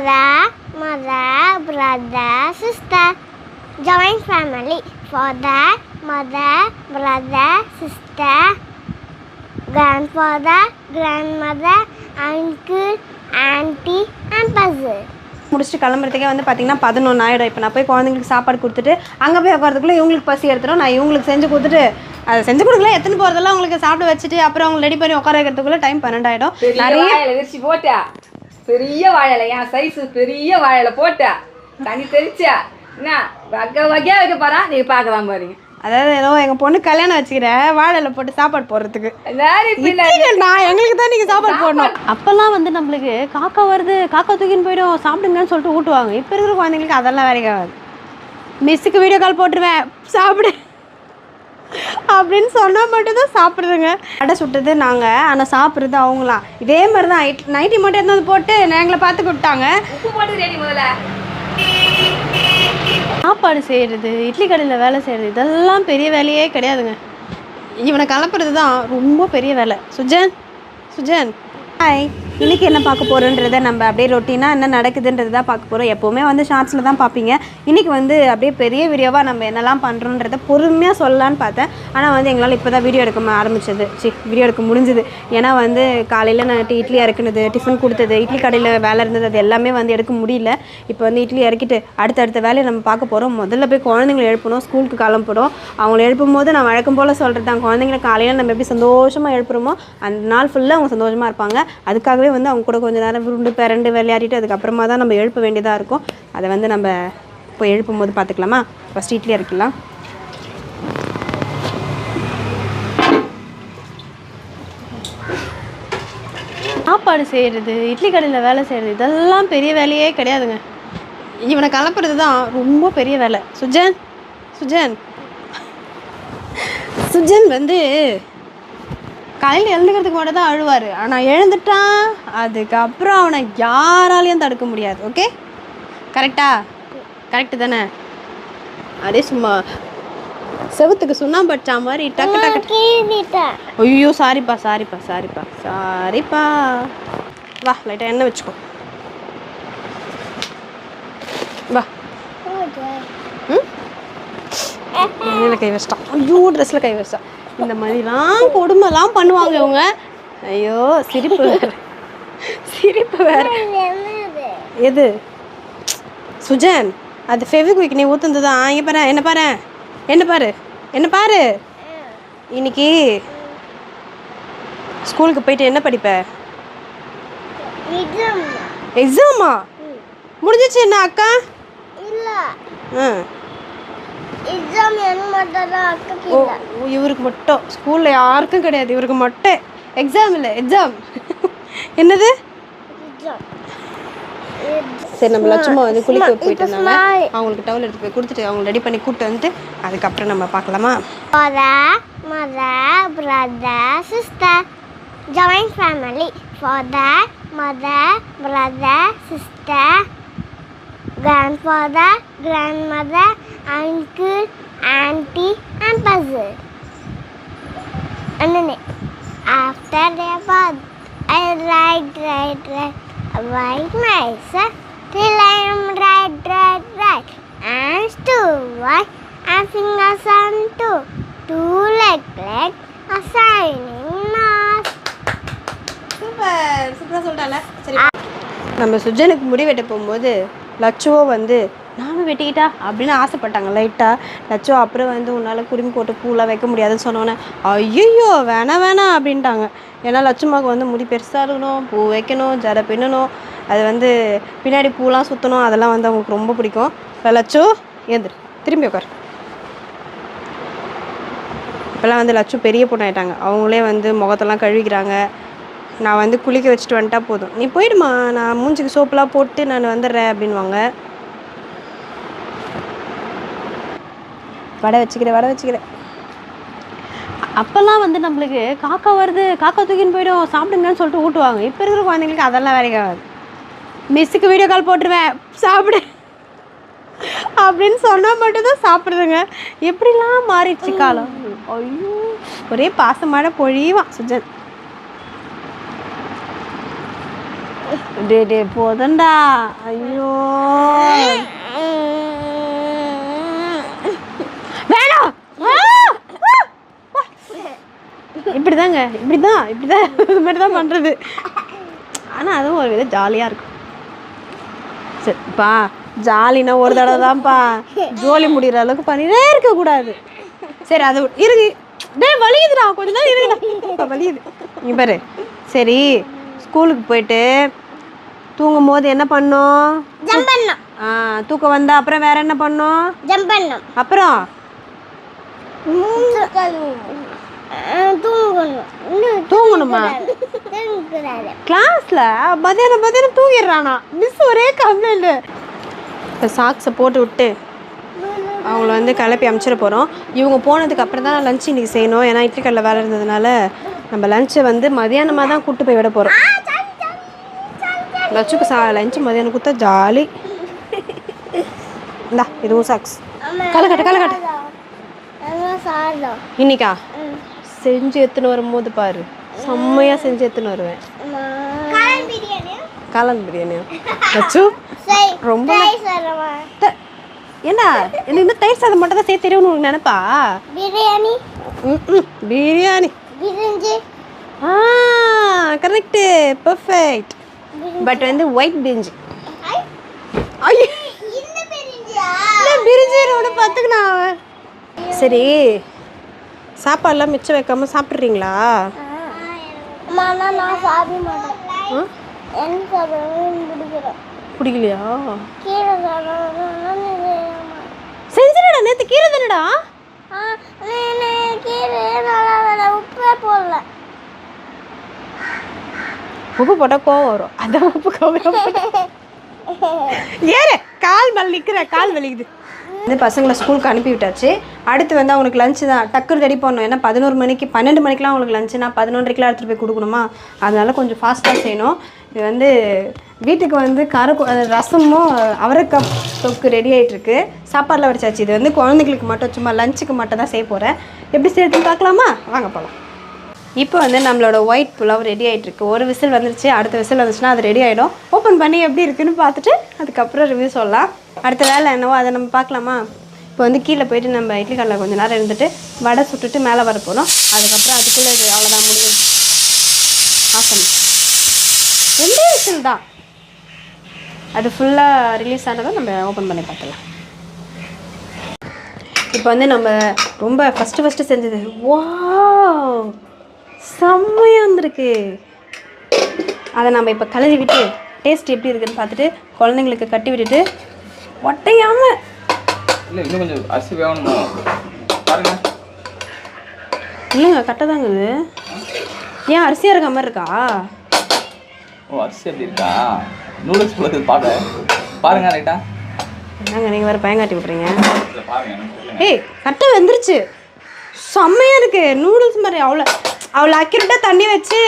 father, mother, brother, sister. Joint family. Father, mother, brother, sister. Grandfather, grandmother, uncle, auntie, and cousin. முடிச்சுட்டு கிளம்புறதுக்கே வந்து பார்த்தீங்கன்னா பதினொன்று ஆயிடும் இப்போ நான் போய் குழந்தைங்களுக்கு சாப்பாடு கொடுத்துட்டு அங்கே போய் உட்காரதுக்குள்ளே இவங்களுக்கு பசி எடுத்துடும் நான் இவங்களுக்கு செஞ்சு கொடுத்துட்டு அதை செஞ்சு கொடுக்கல எத்தனை போகிறதெல்லாம் உங்களுக்கு சாப்பிட வச்சுட்டு அப்புறம் அவங்க ரெடி பண்ணி உட்கார வைக்கிறதுக்குள்ளே டைம் பன்னெண்டாயிடும் நிறைய வாழையில விரிச்சு போட்டா பெரிய வாழையில என் சைஸ் பெரிய வாழையில போட்டா தண்ணி தெளிச்சா என்ன வகை வகையா வைக்க போறா நீங்க பார்க்கலாம் பாருங்க. அதாவது ஏதோ எங்கள் பொண்ணு கல்யாணம் வச்சுக்கிறேன் வாழையில போட்டு சாப்பாடு போடுறதுக்கு. நான் எங்களுக்கு தான் நீங்கள் சாப்பாடு போடணும். அப்போல்லாம் வந்து நம்மளுக்கு காக்கா வருது காக்கா தூக்கின்னு போயிடும் சாப்பிடுங்கன்னு சொல்லிட்டு ஊட்டுவாங்க. இப்போ இருக்கிற குழந்தைங்களுக்கு அதெல்லாம் வேலைக்கு ஆகாது. மிஸ்ஸுக்கு வீடியோ கால் போட்டுருவேன். சாப்பிடு. அப்படின்னு சொன்னால் மட்டும்தான் சாப்பிடுதுங்க. அடை சுட்டது நாங்கள் ஆனால் சாப்பிட்றது அவங்களாம் இதே மாதிரி தான் நைட் நைட்டி மட்டும் எடுத்து போட்டு எங்களை பார்த்து கொடுத்தாங்க சாப்பாடு செய்கிறது இட்லி கடையில் வேலை செய்கிறது இதெல்லாம் பெரிய வேலையே கிடையாதுங்க. இவனை கலப்புறது தான் ரொம்ப பெரிய வேலை. சுஜன் சுஜன். ஹாய் இன்றைக்கி என்ன பார்க்க போகிறோன்றத நம்ம அப்படியே ரொட்டீனாக என்ன நடக்குதுன்றது தான் பார்க்க போகிறோம் எப்போவுமே வந்து ஷார்ட்ஸில் தான் பார்ப்பீங்க. இன்றைக்கி வந்து அப்படியே பெரிய வீடியோவாக நம்ம என்னெல்லாம் பண்ணுறோன்றத பொறுமையாக சொல்லலான்னு பார்த்தேன். ஆனால் வந்து எங்களால் இப்போ தான் வீடியோ எடுக்க ஆரம்பிச்சது. சி வீடியோ எடுக்க முடிஞ்சுது. ஏன்னா வந்து காலையில் நான் இட்லி இறக்குனது டிஃபன் கொடுத்தது இட்லி கடையில் வேலை இருந்தது அது எல்லாமே வந்து எடுக்க முடியல. இப்போ வந்து இட்லி இறக்கிட்டு அடுத்தடுத்த வேலையை நம்ம பார்க்க போகிறோம் முதல்ல போய் குழந்தைங்களை எழுப்பணும். ஸ்கூலுக்கு கிளம்பணும் அவங்கள எழுப்பும் போது நான் வழக்கம் போல் சொல்கிறது தான் குழந்தைங்களை காலையில் நம்ம எப்படி சந்தோஷமாக எழுப்புறோமோ அந்த நாள் ஃபுல்லாக அவங்க சந்தோஷமாக இருப்பாங்க. அதுக்காகவே வந்து அவங்க கூட கொஞ்ச நேரம் உருண்டு பிறண்டு விளையாடிட்டு அதுக்கப்புறமா தான் நம்ம எழுப்ப வேண்டியதாக இருக்கும். அதை வந்து நம்ம போய் எழுப்பும் போது பார்த்துக்கலாமா? ஃபஸ்ட் இட்லி இறக்கலாம் சாப்பாடு செய்கிறது இட்லி கடையில் வேலை செய்கிறது இதெல்லாம் பெரிய வேலையே கிடையாதுங்க. இவனை கலப்புறது தான் ரொம்ப பெரிய வேலை. சுஜன் சுஜன். சுஜன் வந்து காலையில் எழுந்துக்கிறதுக்கு மட்டும் தான் அழுவார். ஆனால் எழுந்துட்டான் அதுக்கப்புறம் அவனை யாராலையும் தடுக்க முடியாது. ஓகே கரெக்டா கரெக்டு தானே? அப்படியே சும்மா. செவுத்துக்கு சுண்ணாம்பு அடிச்சா மாதிரி டக்கு டக்கு ஐயோ சாரிப்பா சாரிப்பா சாரிப்பா. சாரிப்பா. வா லைட்டாக எண்ணெய் வச்சுக்கோ. வா. ம்? கை வச்சிட்டான். ஐயோ ட்ரெஸ்ஸில் கை வச்சிட்டான். இந்த மாதிரிலாம் கொடுமைலாம் பண்ணுவாங்க இவங்க. ஐயோ சிரிப்பு வேறு. சிரிப்பு வேறு. எது? சுஜன் அது ஃபெவிக்விக் நீ ஊற்றுந்து தான் இங்கே பாரு என்ன பாரு? என்ன பாரு? என்ன பாரு? இன்னைக்கு ஸ்கூலுக்கு போயிட்டு என்ன படிப்ப? எக்ஸாமா முடிஞ்சிச்சு என்ன அக்கா? இல்ல. ஆ எக்ஸாம் எனக்கு மட்டும் தான் அக்கா ஓ இவருக்கு மட்டும். ஸ்கூலில் யாருக்கும் கிடையாது. இவருக்கு மட்டும். எக்ஸாம் இல்லை எக்ஸாம் என்னது? எக்ஸாம் சரி நம்ம லட்சுமா வந்து குளிக்க போயிட்டு இருந்தாங்க. அவங்களுக்கு டவல் எடுத்து போய் கொடுத்துட்டு அவங்க ரெடி பண்ணி கூப்பிட்டு வந்துட்டு அதுக்கப்புறம் நம்ம பார்க்கலாமா? Mother, brother, sister. Joint family. Father, mother, brother, sister. Grandfather, grandmother, uncle, auntie, and cousin. And then after their bath, I ride, ride, ride, ride myself till I am right, right, right. And two, one, and fingers on two. Two leg, leg, a shining mask. Super, super சொல்லிட்டால சரி நம்ம சுஜனுக்கு முடி வெட்ட போகும்போது லட்சுவோ வந்து நானும் வெட்டிக்கிட்டா? அப்படின்னு ஆசைப்பட்டாங்க. லைட்டாக லட்சோ அப்புறம் வந்து உன்னால் குடுமி போட்டு பூலாம் வைக்க முடியாதுன்னு சொன்னோன்னே ஐயோ வேணாம் வேணாம் அப்படின்ட்டாங்க. ஏன்னா லட்சுமாவுக்கு வந்து முடி பெருசாக இருக்கணும் பூ வைக்கணும் ஜட பின்னணும் அது வந்து பின்னாடி பூலாம் சுற்றணும் அதெல்லாம் வந்து அவங்களுக்கு ரொம்ப பிடிக்கும். இப்போ லட்சோ ஏந்திரு திரும்பி உட்கார் இப்போல்லாம் வந்து லட்சம் பெரிய பொண்ணாயிட்டாங்க. அவங்களே வந்து முகத்தெல்லாம் கழுவிக்கிறாங்க. நான் வந்து குளிக்க வச்சுட்டு வந்துட்டா போதும். நீ போயிடுமா நான் மூஞ்சிக்கு சோப்புலாம் போட்டு நான் வந்துடுறேன் அப்படின்வாங்க. வடை வச்சுக்கிறேன் வடை வச்சுக்கிறேன். அப்போல்லாம் வந்து நம்மளுக்கு காக்கா வருது காக்கா தூக்கின்னு போயிடும் சாப்பிடுங்கன்னு சொல்லிட்டு ஊட்டுவாங்க. இப்போ இருக்கிற குழந்தைங்களுக்கு அதெல்லாம் வேலைக்கு ஆகாது. மிஸ்ஸுக்கு வீடியோ கால் போட்டுருவேன் சாப்பிடு அப்படின்னு சொன்னால் மட்டும்தான் சாப்பிடுதுங்க. எப்படிலாம் மாறிடுச்சு காலம்? ஐயோ ஒரே பாசமான பொழிவான் சுஜன். டே டே போதண்டா. ஐயோ. வேணாம். இப்படிதாங்க. இப்படிதான். இப்படிதான். இது மாதிரி தான் பண்ணுறது ஆனால் அதுவும் ஒரு வித ஜாலியாக இருக்கும். சரிப்பா ஜாலினா ஒரு தடவை தான்ப்பா. ஜோலி முடிகிற அளவுக்கு பண்ணிட்டே இருக்கக்கூடாது. சரி அது இருக்கு டேய் வலியுதுடா. கொஞ்ச நேரம் இருக்குடா வலியுது. நீ பாரு. சரி. ஸ்கூலுக்கு போயிட்டு தூங்கும் போது என்ன பண்ணோம்? ஜம்ப் பண்ணோம் ஆ தூக்கம் வந்தா அப்புறம் வேற என்ன பண்ணோம்? ஜம்ப் பண்ணோம் அப்புறம்? தூங்கணும். கிளாஸ்ல மதியானம் மதியானம் தூங்கிடுறானா? மிஸ் ஒரே கம்ப்ளைண்ட் இப்போ சாக்ஸை போட்டு விட்டு அவங்கள வந்து கிளப்பி அமுச்சிட போகிறோம் இவங்க போனதுக்கு அப்புறம் தான் லஞ்ச் இன்னைக்கு செய்யணும். ஏன்னா இட்லி கடையில் வேலை இருந்ததுனால நம்ம லஞ்சை வந்து மதியானமாக தான் கூட்டு போய் விட போகிறோம் லஞ்சுக்கு சா லஞ்சு மதியானம் கொடுத்தா ஜாலி இந்தா இதுவும் சாக்ஸ் கலக்கட்டு கலக்கட்டு. இன்னைக்கா? செஞ்சு எடுத்துன்னு வரும்போது பாரு. செம்மையாக செஞ்சு எடுத்துன்னு வருவேன். காளான் பிரியாணி காளான் பிரியாணியா? லட்சு சரி ரொம்ப என்ன? எனக்கு இந்த தயிர் சாதம் மட்டும் தான் சேர்த்து தெரியும்னு உனக்கு நினைப்பா? பிரியாணி. பிரியாணி. ஆ கரெக்டு பர்ஃபெக்ட் பட் வந்து ஒயிட் பிரிஞ்சி ஐயோ. இந்த பிரிஞ்சியா பிரிஞ்சி ஒன்று பார்த்துக்கணா சரி. சாப்பாடுலாம் மிச்சம் வைக்காம சாப்பிட்றீங்களா? பிடிக்கலையா? செஞ்சிடடா நேற்று கீரை தானடா? வேலை உப்பே போடல. உப்பு போட்டால் கோவம் வரும். அதான் உப்பு கோவம் ஏறு கால் மேலே நிற்கிற கால் வலிக்குது. வந்து பசங்களை ஸ்கூலுக்கு அனுப்பி விட்டாச்சு. அடுத்து வந்து அவங்களுக்கு லஞ்சு தான். டக்குனு ரெடி பண்ணணும். ஏன்னா பதினோரு மணிக்கு பன்னெண்டு மணிக்கெலாம் அவங்களுக்கு லஞ்சுனா நான் பதினொன்றரைக்கெலாம் எடுத்துகிட்டு போய் கொடுக்கணுமா? அதனால கொஞ்சம் ஃபாஸ்ட்டாக செய்யணும். இது வந்து வீட்டுக்கு வந்து கார ரசமும் அவரைக்காய் தொக்கு ரெடி ஆகிட்டுருக்கு சாப்பாடில் வடிச்சாச்சு. இது வந்து குழந்தைங்களுக்கு மட்டும் சும்மா லஞ்சுக்கு மட்டும் தான் செய்ய போகிறேன் எப்படி செய்யறதுன்னு பார்க்கலாமா? வாங்க போகலாம் இப்போ வந்து நம்மளோட ஒயிட் புலாவ் ரெடி ஆகிட்டுருக்கு ஒரு விசில் வந்துருச்சு அடுத்த விசில் வந்துச்சுன்னா அது ரெடி ஆகிடும் ஓப்பன் பண்ணி எப்படி இருக்குன்னு பார்த்துட்டு அதுக்கப்புறம் ரிவ்யூ சொல்லலாம். அடுத்த வேலை என்னவோ அதை நம்ம பார்க்கலாமா? இப்போ வந்து கீழே போயிட்டு நம்ம இட்லி கடலில் கொஞ்சம் நேரம் இருந்துட்டு வடை சுட்டுட்டு மேலே வர போகிறோம் அதுக்கப்புறம் அதுக்குள்ளே இது அவ்வளோதான் முடியும். ஆசம் ரெண்டே விசில் தான். அது ஃபுல்லாக ரிலீஸ் ஆனதும் நம்ம ஓப்பன் பண்ணி பார்த்துலாம் இப்போ வந்து நம்ம ரொம்ப ஃபஸ்ட்டு ஃபஸ்ட்டு செஞ்சது. வா செம்மையாக வந்திருக்கு. அதை நம்ம இப்போ கலரி விட்டு டேஸ்ட் எப்படி இருக்குன்னு பார்த்துட்டு குழந்தைங்களுக்கு கட்டி விட்டுட்டு ஒட்டையாம. இல்லை இன்னும் கொஞ்சம் அரிசி வேகணுமா? பாருங்க. இல்லைங்க கரெக்டாக இது. ஏன் அரிசியாக இருக்க மாதிரி இருக்கா? ஓ அரிசி அப்படி இருக்கா? நூடுல்ஸ் போல இருக்குது பார்க்க. பாருங்க ரைட்டா என்னங்க நீங்கள் வேறு பயங்காட்டி விட்றீங்க பாருங்க. ஏய் கரெக்டாக வெந்துருச்சு. செம்மையாக இருக்கு. நூடுல்ஸ் மாதிரி அவ்வளோ அவ்வளோ அக்யூரேட்டாக தண்ணி வச்சு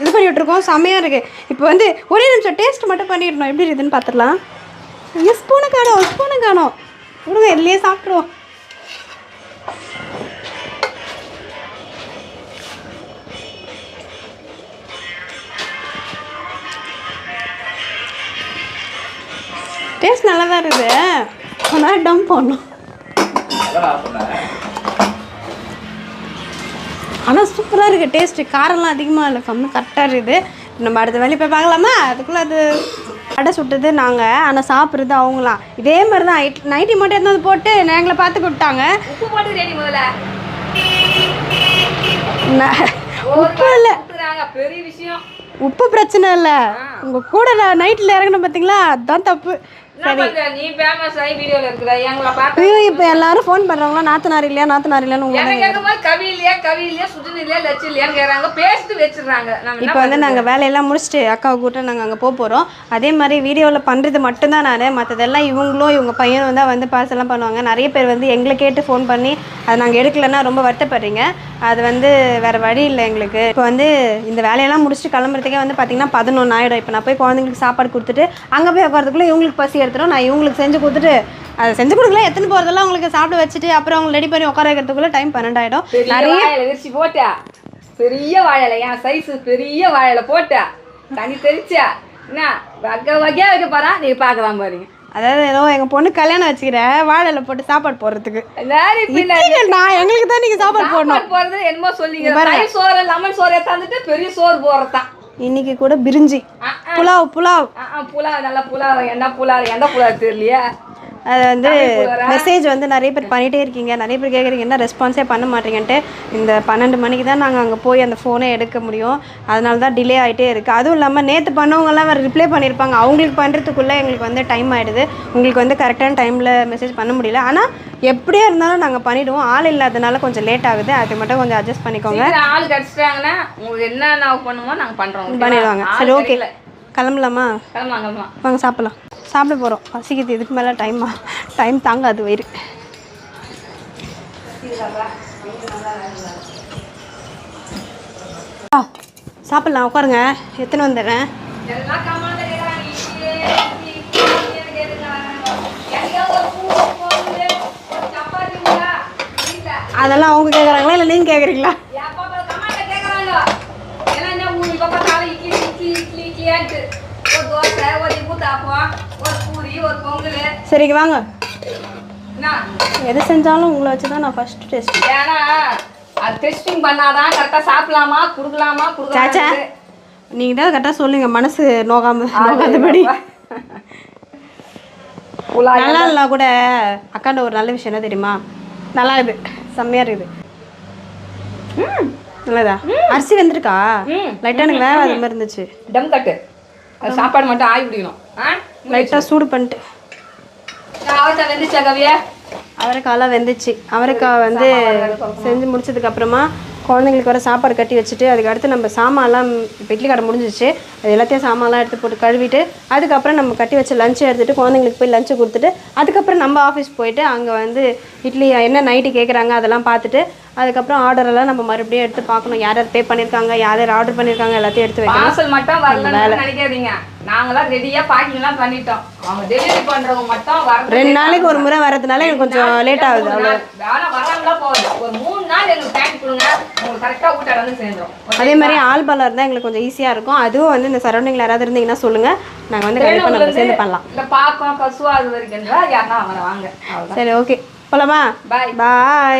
இது பண்ணிவிட்ருக்கோம் செம்மையாக இருக்குது இப்போ வந்து ஒரே நிமிஷம் டேஸ்ட் மட்டும் பண்ணிடணும். எப்படி இருக்குதுன்னு பார்த்துடலாம் ஐயோ ஸ்பூனை காணோம் ஸ்பூனை காணோம். விடுங்க இதுலேயே சாப்பிட்ருவோம் டேஸ்ட் நல்லா தான் இருக்குது. ஆனால் டம் பண்ணும். ஆனால் சூப்பராக இருக்குது டேஸ்ட்டு காரம்லாம் அதிகமாக இல்லை கம்மி கரெக்டாக இருக்குது. நம்ம அடுத்த வேலையை போய் பார்க்கலாமா? அதுக்குள்ளே அது அடை சுட்டது நாங்கள் ஆனால் சாப்பிட்றது அவங்களாம் இதே மாதிரி தான் நைட் நைட்டி மட்டும் எடுத்து போட்டு எங்களை பார்த்து விட்டாங்க உப்பு போட்டு ரெடி முதல்ல. உப்பு இல்லை. பெரிய விஷயம். உப்பு பிரச்சனை இல்லை. உங்கள் கூட நான் நைட்டில் இறங்கணும் பார்த்தீங்களா அதுதான் தப்பு. நீ ஃபேமஸ் ஆகி வீடியோல இருக்கிற. எங்களை பார்த்து ஐயோ இப்போ எல்லாரும் ஃபோன் பண்ணுறவங்களா நாத்தனார் இல்லையா நாத்தனார் இல்லையான்னு கவி இல்லையா கவி இல்லையா சுஜன் இல்லையா லட்சம் இல்லையான்னு கேட்குறாங்க பேசிட்டு வச்சிடுறாங்க. நம்ம என்ன இப்போ வந்து நாங்கள் வேலையெல்லாம் முடிச்சுட்டு அக்காவை கூட்ட நாங்கள் அங்கே போக போகிறோம் அதே மாதிரி வீடியோவில் பண்ணுறது மட்டும்தான் நான். மற்றதெல்லாம் இவங்களும் இவங்க பையனும் தான் வந்து பார்சல்லாம் பண்ணுவாங்க. நிறைய பேர் வந்து எங்களை கேட்டு ஃபோன் பண்ணி அதை நாங்கள் எடுக்கலைன்னா ரொம்ப வருத்தப்படுறீங்க. அது வந்து வேறு வழி இல்லை எங்களுக்கு. இப்போ வந்து இந்த வேலையெல்லாம் முடிச்சுட்டு கிளம்புறதுக்கே வந்து பார்த்தீங்கன்னா பதினொன்று ஆகிடும் இப்போ நான் போய் குழந்தைங்களுக்கு சாப்பாடு கொடுத்துட்டு அங்கே போய் உட்காரதுக்குள்ளே இவங்களுக்கு பசி எடுத்துடும் நான் இவங்களுக்கு செஞ்சு கொடுத்துட்டு அதை செஞ்சு கொடுக்கல எத்தனை போகிறதெல்லாம் உங்களுக்கு சாப்பிட வச்சுட்டு அப்புறம் அவங்க ரெடி பண்ணி உட்கார வைக்கிறதுக்குள்ளே டைம் பன்னெண்டாயிடும். வாழையில விரிச்சு போட்டா. பெரிய வாழையில என் சைஸ் பெரிய வாழையில போட்டா. தண்ணி தெளிச்சா. என்ன வகை வகையாக வைக்க போகிறான் நீங்கள் பார்க்கலாம் பாருங்க. அதாவது ஏதோ எங்கள் பொண்ணு கல்யாணம் வச்சுக்கிறேன் வாழையில போட்டு சாப்பாடு போடுறதுக்கு. நான் எங்களுக்கு தான் நீங்கள் சாப்பாடு போடணும். சாப்பாடு போறது என்னமோ சொல்லிங்க தயிர் சோறு லெமன் சோறு எடுத்தாந்துட்டு பெரிய சோறு போடுறதான் இன்னைக்கு கூட பிரிஞ்சி. புலாவ் புலாவ். புலாவ் நல்லா புலாவ். என்ன புலாவ்? எந்த புலாவ்? தெரியலையா. அது வந்து மெசேஜ் வந்து நிறைய பேர் பண்ணிகிட்டே இருக்கீங்க. நிறைய பேர் கேட்குறீங்க என்ன ரெஸ்பான்ஸே பண்ண மாட்டீங்கன்ட்டு இந்த பன்னெண்டு மணிக்கு தான் நாங்கள் அங்கே போய் அந்த ஃபோனை எடுக்க முடியும். அதனால தான் டிலே ஆகிட்டே இருக்குது அதுவும் இல்லாமல் நேற்று பண்ணவங்கலாம் வேறு ரிப்ளை பண்ணியிருப்பாங்க அவங்களுக்கு பண்ணுறதுக்குள்ளே எங்களுக்கு வந்து டைம் ஆகிடுது உங்களுக்கு வந்து கரெக்டான டைமில் மெசேஜ் பண்ண முடியல. ஆனால் எப்படியா இருந்தாலும் நாங்கள் பண்ணிவிடுவோம் ஆள் இல்லாதனால கொஞ்சம் லேட் ஆகுது. அது மட்டும் கொஞ்சம் அட்ஜஸ்ட் பண்ணிக்கோங்க. ஆள் கிடைச்சிட்டாங்கன்னா உங்களுக்கு என்ன நான் பண்ணுமோ நாங்க பண்றோம். ஓகேவா? பண்ணிடுவாங்க. சரி ஓகே. கிளம்பலாமா? கிளம்பலாம் கிளம்பலாம். வாங்க சாப்பிடலாம். சாப்பிட போகிறோம் பசிக்குது இதுக்கு மேலே டைமாக டைம் தாங்காது வயிறு ஆ சாப்பிட்லாம் உட்காருங்க எத்தனை வந்துடுறேன் அதெல்லாம் அவங்க கேட்குறாங்களா இல்லை நீங்கள் கேட்குறீங்களா இட்லி, இட்லி, இட்லி, ஒரு தோசை, ஒரு ஊத்தாப்பம், ஒரு பூரி, ஒரு பொங்கல் சரிங்க வாங்க. எது செஞ்சாலும் உங்களை வச்சு தான் நான் ஃபஸ்ட்டு டேஸ்ட் ஏன்னா அது டெஸ்டிங் பண்ணாதான் கரெக்டாக சாப்பிடலாமா கொடுக்கலாமா கொடுக்கலாமா நீங்கள் தான் கரெக்டாக சொல்லுங்க மனசு நோகாம நோகாதபடி. நல்லா இல்லா கூட அக்காண்ட ஒரு நல்ல விஷயம் என்ன தெரியுமா? நல்லா இருக்குது செம்மையாக இருக்குது. நல்லதா? அரிசி வெந்திருக்கா? ம். லைட்டாக எனக்கு வேக அது மாதிரி இருந்துச்சு. டம் கட்டு. அது சாப்பாடு மட்டும் ஆகி பிடிக்கணும். ஆ? லைட்டாக சூடு பண்ணிட்டு. அவசா வெந்துச்சா அவரைக்காய் வந்து செஞ்சு முடிச்சதுக்கு அப்புறமா குழந்தைங்களுக்கு வர சாப்பாடு கட்டி வச்சுட்டு அதுக்கு அடுத்து நம்ம சாமான்லாம் இப்போ இட்லி கடை முடிஞ்சிச்சு அது எல்லாத்தையும் சாமான்லாம் எடுத்து போட்டு கழுவிட்டு அதுக்கப்புறம் நம்ம கட்டி வச்ச லஞ்சை எடுத்துகிட்டு குழந்தைங்களுக்கு போய் லஞ்சை கொடுத்துட்டு அதுக்கப்புறம் நம்ம ஆஃபீஸ் போயிட்டு அங்கே வந்து இட்லி என்ன நைட்டு கேட்குறாங்க அதெல்லாம் பார்த்துட்டு அதுக்கப்புறம் ஆர்டரெல்லாம் நம்ம மறுபடியும் எடுத்து பார்க்கணும். யார் யார் பே பண்ணியிருக்காங்க யார் யார் ஆர்டர் பண்ணியிருக்காங்க எல்லாத்தையும் எடுத்து வைக்கணும். பார்சல் மட்டும் வரலன்னு நினைக்காதீங்க. நாங்களாம் ரெடியா பேக்கிங்லாம் பண்ணிட்டோம். அவங்க டெலிவரி பண்றவங்க மட்டும் வர ரெண்டு நாளைக்கு ஒரு முறை வரதுனால எனக்கு கொஞ்சம் லேட் ஆகுது. அவ்வளோ வேலை வராங்களா போகுது ஒரு மூணு நாள் எங்களுக்கு டைம் கொடுங்க. உங்களுக்கு கரெக்டாக ஊட்டாட வந்து சேர்ந்துரும். அதே மாதிரி ஆள் பலம் இருந்தால் எங்களுக்கு கொஞ்சம் ஈஸியாக இருக்கும். அதுவும் வந்து இந்த சரௌண்டிங்கில் யாராவது இருந்தீங்கன்னா சொல்லுங்கள் நாங்கள் வந்து கண்டிப்பாக நம்ம சேர்ந்து பண்ணலாம். இந்த பாக்கம் கசுவா அது வரைக்கும் யாருன்னா வாங்க. சரி ஓகே போலாமா? பாய் பாய்